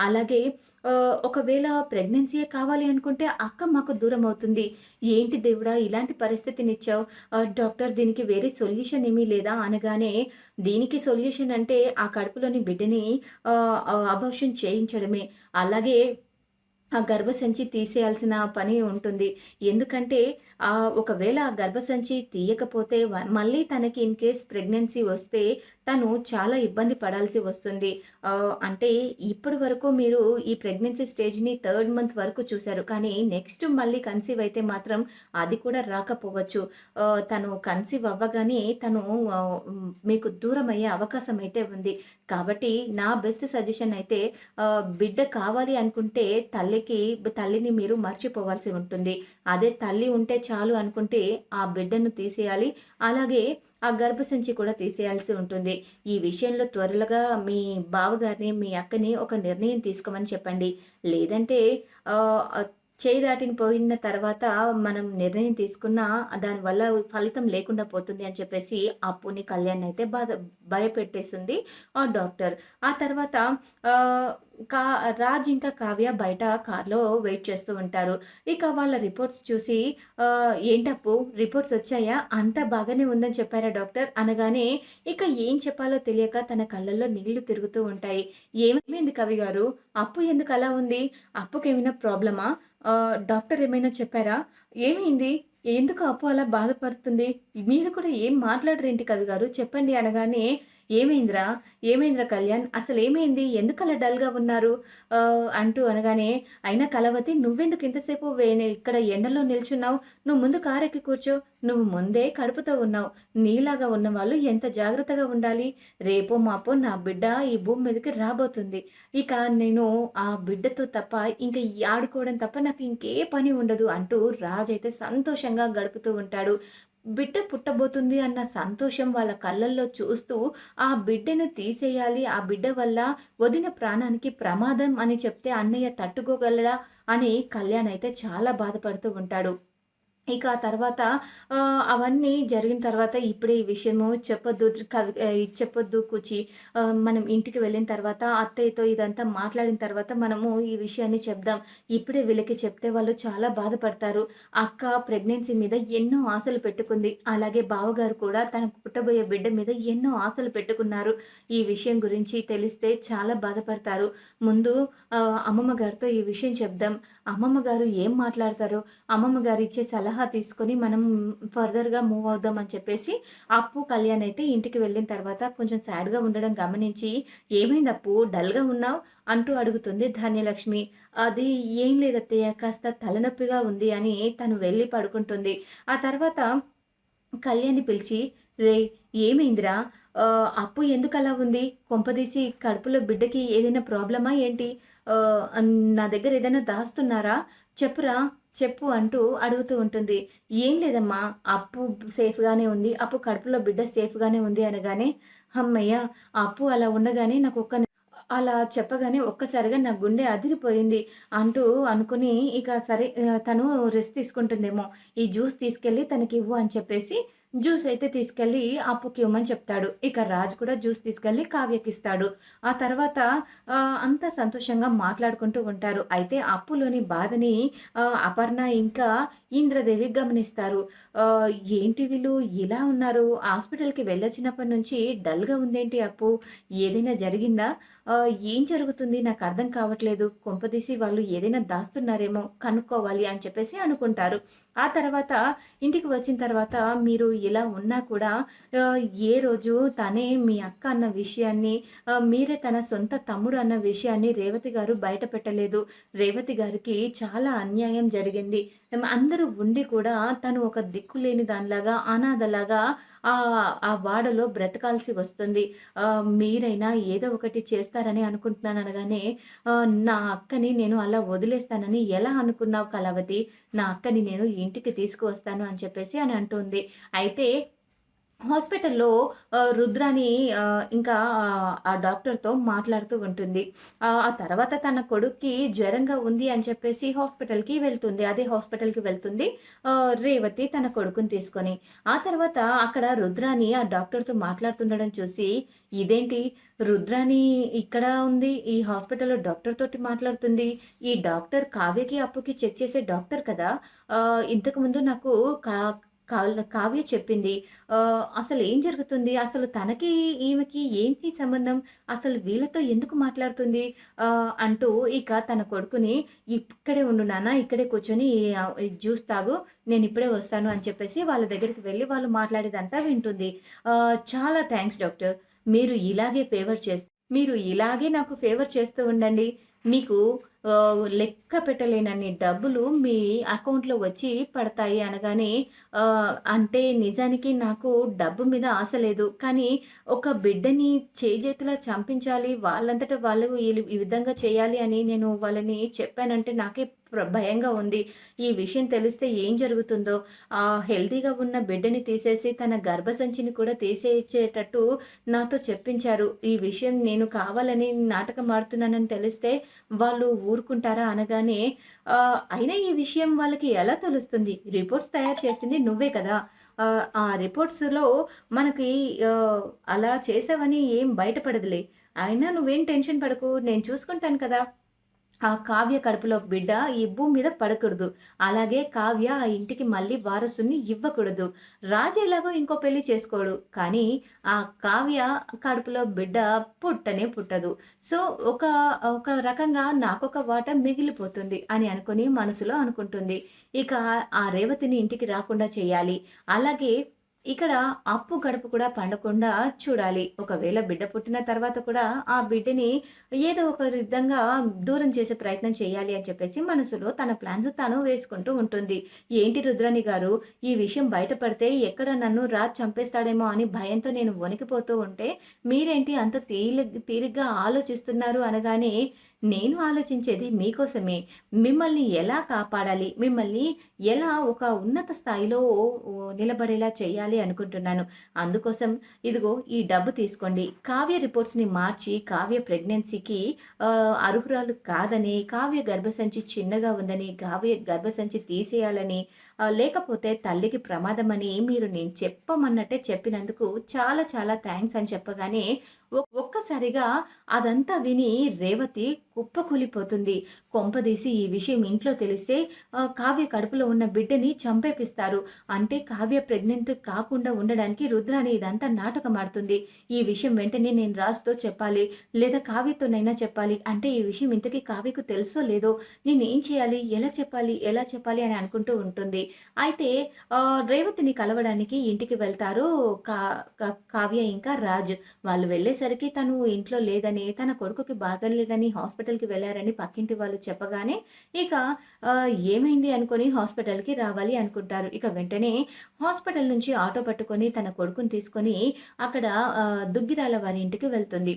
అలాగే ఒకవేళ ప్రెగ్నెన్సీయే కావాలి అనుకుంటే అక్క మాకు దూరం అవుతుంది. ఏంటి దేవుడా! ఇలాంటి పరిస్థితిని ఇచ్చావు డాక్టర్ దీనికి వేరే సొల్యూషన్ ఏమీ లేదా అనగానే, దీనికి సొల్యూషన్ అంటే ఆ కడుపులోని బిడ్డని అబోషన్ చేయించడమే. అలాగే ఆ గర్భసంచి తీసేయాల్సిన పని ఉంటుంది. ఎందుకంటే ఆ ఒకవేళ ఆ గర్భసంచి తీయకపోతే మళ్ళీ తనకి ఇన్ కేస్ ప్రెగ్నెన్సీ వస్తే తను చాలా ఇబ్బంది పడాల్సి వస్తుంది. అంటే ఇప్పటి వరకు మీరు ఈ ప్రెగ్నెన్సీ స్టేజ్‌ని థర్డ్ మంత్ వరకు చూశారు కానీ నెక్స్ట్ మళ్ళీ కన్సీవ్ అయితే మాత్రం అది కూడా రాకపోవచ్చు. తను కన్సీవ్ అవ్వగానే తను మీకు దూరం అయ్యే అవకాశం అయితే ఉంది. కాబట్టి నా బెస్ట్ సజెషన్ అయితే బిడ్డ కావాలి అనుకుంటే తల్లి తల్లికి తల్లిని మీరు మర్చిపోవాల్సి ఉంటుంది. అదే తల్లి ఉంటే చాలు అనుకుంటే ఆ బిడ్డను తీసేయాలి. అలాగే ఆ గర్భసంచి కూడా తీసేయాల్సి ఉంటుంది. ఈ విషయంలో త్వరగా మీ బావగారిని, మీ అక్కని ఒక నిర్ణయం తీసుకోమని చెప్పండి. లేదంటే చేయి దాటిని పోయిన తర్వాత మనం నిర్ణయం తీసుకున్నా దానివల్ల ఫలితం లేకుండా పోతుంది అని చెప్పేసి అప్పుని, కళ్యాణ్ అయితే బాధ భయపెట్టేస్తుంది ఆ డాక్టర్. ఆ తర్వాత కా రాజ్ ఇంకా కావ్య బయట కార్‌లో వెయిట్ చేస్తూ ఉంటారు. ఇక వాళ్ళ రిపోర్ట్స్ చూసి "ఏంటప్పు రిపోర్ట్స్ వచ్చాయా? అంతా బాగానే ఉందని చెప్పారా డాక్టర్?" అనగానే ఇక ఏం చెప్పాలో తెలియక తన కళ్ళల్లో నీళ్ళు తిరుగుతూ ఉంటాయి. "ఏమైంది కవి గారు? అప్పు ఎందుకు అలా ఉంది? అప్పుకేమైనా ప్రాబ్లమా? డాక్టర్ ఏమైనా చెప్పారా? ఏమైంది? ఎందుకు అప్పు అలా బాధపడుతుంది? మీరు కూడా ఏం మాట్లాడరేంటి కవి గారు? చెప్పండి" అనగానే "ఏమైందిరా? ఏమైందిరా కళ్యాణ్? అసలు ఏమైంది ఎందుకు అలా డల్‌గా ఉన్నారు?" అంటూ అనగానే, "అయినా కలవతి నువ్వెందుకు ఇంతసేపు ఇక్కడ ఎండలో నిల్చున్నావు? నువ్వు ముందు కారెక్కి కూర్చో. నువ్వు ముందే కడుపుతో ఉన్నావు. నీలాగా ఉన్నవాళ్ళు ఎంత జాగ్రత్తగా ఉండాలి. రేపో మాపో నా బిడ్డ ఈ భూమి మీదకి రాబోతుంది. ఇక నేను ఆ బిడ్డతో తప్ప ఇంకా ఆడుకోవడం తప్ప నాకు ఇంకే పని ఉండదు" అంటూ రాజు అయితే సంతోషంగా గడుపుతూ ఉంటాడు. బిడ్డ పుట్టబోతుంది అన్న సంతోషం వాళ్ళ కళ్ళల్లో చూస్తూ ఆ బిడ్డను తీసేయాలి. ఆ బిడ్డ వల్ల వదిన ప్రాణానికి ప్రమాదం అని చెప్తే అన్నయ్య తట్టుకోగలడా అని కళ్యాణ్ అయితే చాలా బాధపడుతూ ఉంటాడు. ఇక ఆ తర్వాత అవన్నీ జరిగిన తర్వాత ఇప్పుడే ఈ విషయము చెప్పొద్దు కవి చెప్పొద్దు కూచి మనం ఇంటికి వెళ్ళిన తర్వాత అత్తయ్యతో ఇదంతా మాట్లాడిన తర్వాత మనము ఈ విషయాన్ని చెప్దాం. ఇప్పుడే వీళ్ళకి చెప్తే వాళ్ళు చాలా బాధపడతారు. అక్క ప్రెగ్నెన్సీ మీద ఎన్నో ఆశలు పెట్టుకుంది. అలాగే బావగారు కూడా తన పుట్టబోయే బిడ్డ మీద ఎన్నో ఆశలు పెట్టుకున్నారు. ఈ విషయం గురించి తెలిస్తే చాలా బాధపడతారు. ముందు అమ్మమ్మ గారితో ఈ విషయం చెప్దాం. అమ్మమ్మ గారు ఏం మాట్లాడతారో, అమ్మమ్మ గారు ఇచ్చే సలహా తీసుకొని మనం ఫర్దర్‌గా మూవ్ అవుదాం అని చెప్పేసి అప్పు, కళ్యాణ్ అయితే ఇంటికి వెళ్ళిన తర్వాత కొంచెం సాడ్‌గా ఉండడం గమనించి, "ఏమైంది అప్పు డల్‌గా ఉన్నావు?" అంటూ అడుగుతుంది ధాన్యలక్ష్మి. "అది ఏం లేదత్తయ్య కాస్త తలనొప్పిగా ఉంది" అని తను వెళ్ళి పడుకుంటుంది. ఆ తర్వాత కళ్యాణ్‌ని పిలిచి, రే ఏమైందిరా? అప్పు ఎందుకు అలా ఉంది? కొంపదీసి కడుపులో బిడ్డకి ఏదైనా ప్రాబ్లమా ఏంటి? నా దగ్గర ఏదైనా దాస్తున్నారా? చెప్పురా, చెప్పు" అంటూ అడుగుతూ ఉంటుంది. "ఏం లేదమ్మా అప్పు సేఫ్‌గానే ఉంది. అప్పు కడుపులో బిడ్డ సేఫ్‌గానే ఉంది" అనగానే, అమ్మయ్య అప్పు అలా ఉండగానే నాకు ఒక్క అలా చెప్పగానే ఒక్కసారిగా నా గుండె అదిరిపోయింది అంటూ అనుకుని ఇక సరే తను రెస్ట్ తీసుకుంటుందేమో. ఈ జ్యూస్ తీసుకెళ్ళి తనకివ్వు అని చెప్పేసి జ్యూస్ అయితే తీసుకెళ్ళి అప్పుకి ఇవ్వమని చెప్తాడు. ఇక రాజు కూడా జ్యూస్ తీసుకెళ్ళి కావ్యకిస్తాడు. ఆ తర్వాత అంతా సంతోషంగా మాట్లాడుకుంటూ ఉంటారు. అయితే అప్పులోని బాధని అపర్ణ ఇంకా ఇంద్రదేవి గమనిస్తారు. ఏంటి వీళ్ళు ఇలా ఉన్నారు? హాస్పిటల్‌కి వెళ్ళొచ్చినప్పటి నుంచి డల్‌గా ఉందేంటి అప్పు? ఏదైనా జరిగిందా? ఏం జరుగుతుంది? నాకు అర్థం కావట్లేదు. కొంపదీసి వాళ్ళు ఏదైనా దాస్తున్నారేమో కనుక్కోవాలి అని చెప్పేసి అనుకుంటారు. ఆ తర్వాత ఇంటికి వచ్చిన తర్వాత మీరు ఇలా ఉన్నా కూడా ఏ రోజు తనే మీ అక్క అన్న విషయాన్ని మీరే తన సొంత తమ్ముడు అన్న విషయాన్ని రేవతి గారు బయట పెట్టలేదు. రేవతి గారికి చాలా అన్యాయం జరిగింది. అందరూ ఉండి కూడా తను ఒక దిక్కు లేని దానిలాగా, అనాథలాగా ఆ ఆ వాడలో బ్రతకాల్సి వస్తుంది. మీరైనా ఏదో ఒకటి చేస్తారని అనుకుంటున్నాను అనగానే నా అక్కని నేను అలా వదిలేస్తానని ఎలా అనుకున్నావు కళావతి? నా అక్కని నేను ఇంటికి తీసుకువస్తాను అని చెప్పేసి అని అంటుంది. అయితే హాస్పిటల్‌లో రుద్రాని ఇంకా ఆ డాక్టర్‌తో మాట్లాడుతూ ఉంటుంది. ఆ తర్వాత తన కొడుక్కి జ్వరంగా ఉంది అని చెప్పేసి హాస్పిటల్‌కి వెళ్తుంది. అదే హాస్పిటల్‌కి వెళ్తుంది రేవతి తన కొడుకుని తీసుకొని. ఆ తర్వాత అక్కడ రుద్రాని ఆ డాక్టర్‌తో మాట్లాడుతుండడం చూసి, ఇదేంటి రుద్రాని ఇక్కడ ఉంది. ఈ హాస్పిటల్‌లో డాక్టర్ తోటి మాట్లాడుతుంది. ఈ డాక్టర్ కావ్యకి, అప్పుకి చెక్ చేసే డాక్టర్ కదా! ఇంతకుముందు నాకు కా కావ్య చెప్పింది. అసలు అసలేం జరుగుతుంది? అసలు తనకి, ఈమెకి ఏంటి సంబంధం? అసలు వీళ్ళతో ఎందుకు మాట్లాడుతుంది? అంటూ ఇక తన కొడుకుని "ఇక్కడే ఉండు నాన్న, ఇక్కడే కూర్చొని జ్యూస్ తాగు. నేను ఇప్పుడే వస్తాను" అని చెప్పేసి వాళ్ళ దగ్గరికి వెళ్ళి వాళ్ళు మాట్లాడేదంతా వింటుంది. "చాలా థ్యాంక్స్ డాక్టర్. మీరు ఇలాగే ఫేవర్ చేస్ మీరు ఇలాగే నాకు ఫేవర్ చేస్తూ ఉండండి. మీకు లెక్క పెట్టలేనన్ని డబ్బులు మీ అకౌంట్‌లో వచ్చి పడతాయి" అనగానే అంటే నిజానికి నాకు డబ్బు మీద ఆశ లేదు. కానీ ఒక బిడ్డని చేజేతులా చంపించాలి, వాళ్ళంతటా వాళ్ళు ఈ విధంగా చేయాలి అని నేను వాళ్ళని చెప్పానంటే నాకే భయంగా ఉంది. ఈ విషయం తెలిస్తే ఏం జరుగుతుందో? ఆ హెల్దీగా ఉన్న బిడ్డని తీసేసి తన గర్భసంచిని కూడా తీసేయించేటట్టు నాతో చెప్పించారు. ఈ విషయం నేను కావాలని నాటకం ఆడుతున్నానని తెలిస్తే వాళ్ళు ఊరుకుంటారా? అనగానే అయినా ఈ విషయం వాళ్ళకి ఎలా తెలుస్తుంది? రిపోర్ట్స్ తయారు చేసింది నువ్వే కదా! ఆ రిపోర్ట్స్‌లో మనకి అలా చేసావని ఏం బయటపడదులే. అయినా నువ్వేం టెన్షన్ పడకు. నేను చూసుకుంటాను కదా! ఆ కావ్య కడుపులో బిడ్డ ఈ భూమి మీద పడకూడదు. అలాగే కావ్య ఆ ఇంటికి మళ్ళీ వారసుని ఇవ్వకూడదు. రాజు ఎలాగో ఇంకో పెళ్ళి చేసుకోడు. కానీ ఆ కావ్య కడుపులో బిడ్డ పుట్టనే పుట్టదు. సో ఒక ఒక రకంగా నాకొక వాట మిగిలిపోతుంది అని అనుకుని మనసులో అనుకుంటుంది. ఇక ఆ రేవతిని ఇంటికి రాకుండా చేయాలి. అలాగే ఇక్కడ అప్పు గడుపు కూడా పండకుండా చూడాలి. ఒకవేళ బిడ్డ పుట్టిన తర్వాత కూడా ఆ బిడ్డని ఏదో ఒక విధంగా దూరం చేసే ప్రయత్నం చేయాలి అని చెప్పేసి మనసులో తన ప్లాన్స్ తాను వేసుకుంటూ ఉంటుంది. ఏంటి రుద్రాణి గారు ఈ విషయం బయటపడితే ఎక్కడ నన్ను రాజ్ చంపేస్తాడేమో అని భయంతో నేను వణికిపోతూ ఉంటే, మీరేంటి అంత తేలిగ్ తీరిగ్గా ఆలోచిస్తున్నారు అనగానే, నేను ఆలోచించేది మీకోసమే. మిమ్మల్ని ఎలా కాపాడాలి? మిమ్మల్ని ఎలా ఒక ఉన్నత స్థాయిలో నిలబడేలా చేయాలి అనుకుంటున్నాను. అందుకోసం ఇదిగో ఈ డబ్బు తీసుకోండి. కావ్య రిపోర్ట్స్‌ని మార్చి కావ్య ప్రెగ్నెన్సీకి అర్హురాలు కాదని, కావ్య గర్భసంచి చిన్నగా ఉందని, కావ్య గర్భసంచి తీసేయాలని, లేకపోతే తల్లికి ప్రమాదమని మీరు నేను చెప్పమన్నట్టే చెప్పినందుకు చాలా చాలా థ్యాంక్స్ అని చెప్పగానే ఒక్కసారిగా అదంతా విని రేవతి కుప్పకూలిపోతుంది. కొంపదీసి ఈ విషయం ఇంట్లో తెలిస్తే కావ్య కడుపులో ఉన్న బిడ్డని చంపేపిస్తారు. అంటే కావ్య ప్రెగ్నెంట్ కాకుండా ఉండడానికి రుద్రాని ఇదంతా నాటకం ఆడుతుంది. ఈ విషయం వెంటనే నేను రాజుతో చెప్పాలి. లేదా కావ్యతోనైనా చెప్పాలి. అంటే ఈ విషయం ఇంతకీ కావ్యకు తెలుసో లేదో నేను ఏం చేయాలి? ఎలా చెప్పాలి? ఎలా చెప్పాలి? అని అనుకుంటూ ఉంటుంది. అయితే రేవతిని కలవడానికి ఇంటికి వెళ్తారు కా కావ్య ఇంకా రాజ్. వాళ్ళు వచ్చేసరికి తను ఇంట్లో లేదని, తన కొడుకుకి బాగాలేదని హాస్పిటల్‌కి వెళ్ళారని పక్కింటి వాళ్ళు చెప్పగానే ఇక ఏమైంది అనుకుని హాస్పిటల్‌కి రావాలి అనుకుంటారు. ఇక వెంటనే హాస్పిటల్ నుంచి ఆటో పట్టుకొని తన కొడుకుని తీసుకొని అక్కడ దుగ్గిరాల వారి ఇంటికి వెళ్తుంది.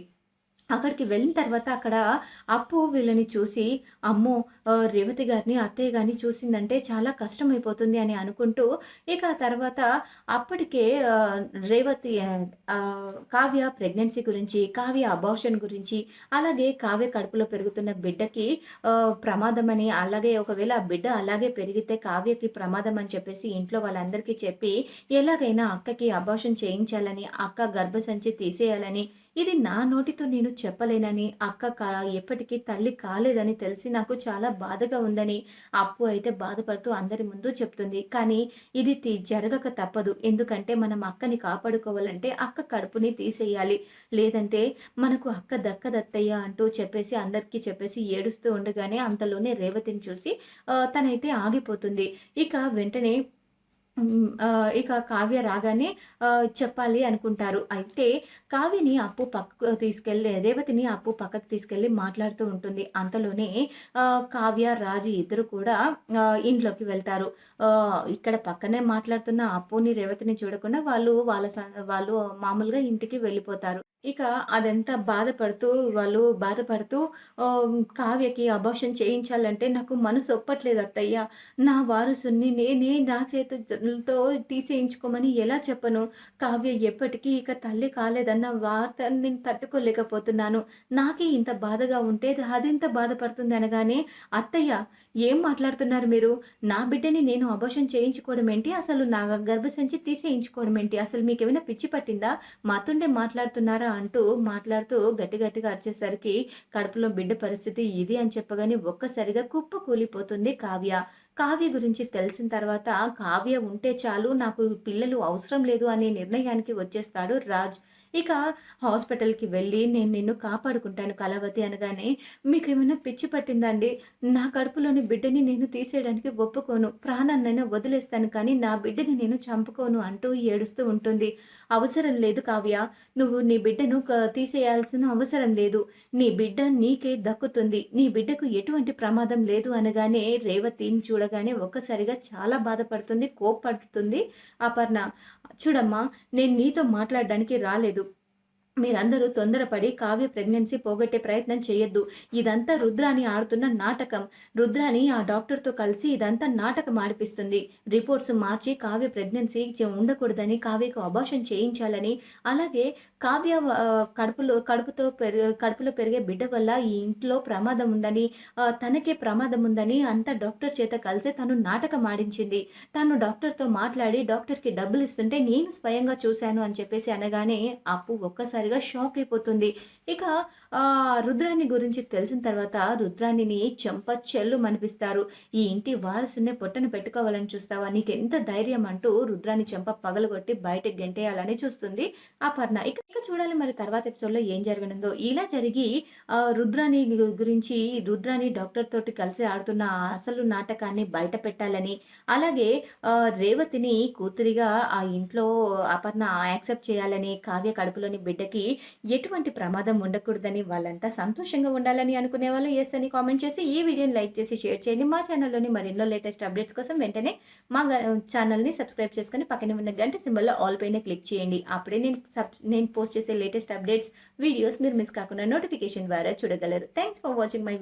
అక్కడికి వెళ్ళిన తర్వాత అక్కడ అప్పు వీళ్ళని చూసి, అమ్మో! రేవతి గారిని, అత్తయ్య గారిని చూసిందంటే చాలా కష్టమైపోతుంది అని అనుకుంటూ, ఇక తర్వాత అప్పటికే రేవతి కావ్య ప్రెగ్నెన్సీ గురించి, కావ్య అబార్షన్ గురించి, అలాగే కావ్య కడుపులో పెరుగుతున్న బిడ్డకి ప్రమాదం ప్రమాదమని, అలాగే ఒకవేళ ఆ బిడ్డ అలాగే పెరిగితే కావ్యకి ప్రమాదం అని చెప్పేసి ఇంట్లో వాళ్ళందరికీ చెప్పి, ఎలాగైనా అక్కకి అబార్షన్ చేయించాలని, అక్క గర్భసంచి తీసేయాలని, ఇది నా నోటితో నేను చెప్పలేనని, అక్క కా ఎప్పటికీ తల్లి కాలేదని తెలిసి నాకు చాలా బాధగా ఉందని, అప్పు అయితే బాధపడుతూ అందరి ముందు చెప్తుంది. కానీ ఇది జరగక తప్పదు. ఎందుకంటే మనం అక్కని కాపాడుకోవాలంటే అక్క కడుపుని తీసేయాలి. లేదంటే మనకు అక్క దక్కదత్తయ్య అంటూ చెప్పేసి అందరికీ చెప్పేసి ఏడుస్తూ ఉండగానే అంతలోనే రేవతిని చూసి తనైతే ఆగిపోతుంది. ఇక వెంటనే ఇక కావ్య రాగానే చెప్పాలి అనుకుంటారు. అయితే కావ్యని అప్పు పక్కకు తీసుకెళ్ళి రేవతిని అప్పు పక్కకు తీసుకెళ్ళి మాట్లాడుతూ ఉంటుంది. అంతలోనే కావ్య, రాజు ఇద్దరు కూడా ఇంట్లోకి వెళ్తారు. ఇక్కడ పక్కనే మాట్లాడుతున్న అప్పుని, రేవతిని చూడకుండా వాళ్ళు వాళ్ళ స వాళ్ళు మామూలుగా ఇంటికి వెళ్ళిపోతారు. ఇక అదంతా బాధపడుతూ వాళ్ళు బాధపడుతూ కావ్యకి అబార్షన్ చేయించాలంటే నాకు మనసు ఒప్పట్లేదు అత్తయ్య. నా వారసుని నేనే నా చేతులతో తీసేయించుకోమని ఎలా చెప్పను? కావ్య ఎప్పటికీ ఇక తల్లి కాలేదన్న వార్త నేను తట్టుకోలేకపోతున్నాను. నాకే ఇంత బాధగా ఉంటే అదెంత బాధపడుతుంది అనగానే, "అత్తయ్య ఏం మాట్లాడుతున్నారు మీరు? నా బిడ్డని నేను అబార్షన్ చేయించుకోవడం ఏంటి? అసలు నా గర్భసంచి తీసేయించుకోవడం ఏంటి? అసలు మీకేమైనా పిచ్చి పట్టిందా? మాతుండే మాట్లాడుతున్నారా?" అంటూ మాట్లాడుతూ గట్టి గట్టిగా అరిచేసరికి కడుపులో బిడ్డ పరిస్థితి ఇది అని చెప్పగానే ఒక్కసారిగా కుప్ప కూలిపోతుంది కావ్య. కావ్య గురించి తెలిసిన తర్వాత కావ్య ఉంటే చాలు నాకు పిల్లలు అవసరం లేదు అనే నిర్ణయానికి వచ్చేస్తాడు రాజ్. ఇక హాస్పిటల్‌కి వెళ్ళి నేను నిన్ను కాపాడుకుంటాను కళావతి అనగానే, మీకు ఏమైనా పిచ్చి పట్టిందండి నా కడుపులోని బిడ్డని నేను తీసేయడానికి ఒప్పుకోను. ప్రాణాన్నైనా వదిలేస్తాను కానీ నా బిడ్డని నేను చంపుకోను" అంటూ ఏడుస్తూ ఉంటుంది. "అవసరం లేదు కావ్య. నువ్వు నీ బిడ్డను తీసేయాల్సిన అవసరం లేదు. నీ బిడ్డ నీకే దక్కుతుంది. నీ బిడ్డకు ఎటువంటి ప్రమాదం లేదు" అనగానే రేవతిని చూడగానే ఒక్కసారిగా చాలా బాధపడుతుంది, కోప్పడుతుంది అపర్ణ. "చూడమ్మా నేను నీతో మాట్లాడడానికి రాలేదు. మీరందరూ తొందరపడి కావ్య ప్రెగ్నెన్సీ పోగొట్టే ప్రయత్నం చేయొద్దు. ఇదంతా రుద్రాని ఆడుతున్న నాటకం. రుద్రాని ఆ డాక్టర్‌తో కలిసి ఇదంతా నాటకం ఆడిపిస్తుంది. రిపోర్ట్స్ మార్చి కావ్య ప్రెగ్నెన్సీ ఉండకూడదని, కావ్యకు అబార్షన్ చేయించాలని, అలాగే కావ్య కడుపులో కడుపుతో పెరు కడుపులో పెరిగే బిడ్డ వల్ల ఈ ఇంట్లో ప్రమాదం ఉందని, తనకే ప్రమాదం ఉందని అంతా డాక్టర్ చేత కలిసి తను నాటకం ఆడించింది. తను డాక్టర్‌తో మాట్లాడి డాక్టర్‌కి డబ్బులిస్తుంటే నేను స్వయంగా చూశాను" అని చెప్పేసి అనగానే అప్పు ఒక్కసారి ఒక్కసారిగా షాక్ అయిపోతుంది. ఇక ఆహ్, గురించి తెలిసిన తర్వాత రుద్రాణిని చెంప చెల్లు మనిపిస్తారు "ఈ ఇంటి వారసునే పొట్టను పెట్టుకోవాలని చూస్తావా? నీకెంత ధైర్యం" అంటూ రుద్రాన్ని చెంప పగలగొట్టి బయటకు గెంటేయాలని చూస్తుంది అపర్ణ. ఇక ఇక చూడాలి మరి తర్వాత ఎపిసోడ్‌లో ఏం జరగనుందో. ఇలా జరిగి రుద్రాణి గురించి రుద్రాణి డాక్టర్ తోటి కలిసి ఆడుతున్న అసలు నాటకాన్ని బయట పెట్టాలని, అలాగే రేవతిని కూతురిగా ఆ ఇంట్లో అపర్ణ యాక్సెప్ట్ చేయాలని, కావ్య కడుపులోని బిడ్డకి ఎటువంటి ప్రమాదం ఉండకూడదని, వాళ్ళంతా సంతోషంగా ఉండాలని అనుకునేవాళ్ళు ఎస్ అని కామెంట్ చేసి, ఈ వీడియోని లైక్ చేసి షేర్ చేయండి. మా ఛానల్‌లోని మరెన్నో లేటెస్ట్ అప్డేట్స్ కోసం వెంటనే మా ఛానల్‌ని సబ్స్క్రైబ్ చేసుకుని పక్కనే ఉన్న గంట సింబల్‌లో ఆల్ పైన క్లిక్ చేయండి. అప్పుడే నేను సబ్ నేను పోస్ట్ చేసే లేటెస్ట్ అప్డేట్స్, వీడియోస్ మీరు మిస్ కాకుండా నోటిఫికేషన్ ద్వారా చూడగలరు. Thanks for watching my video.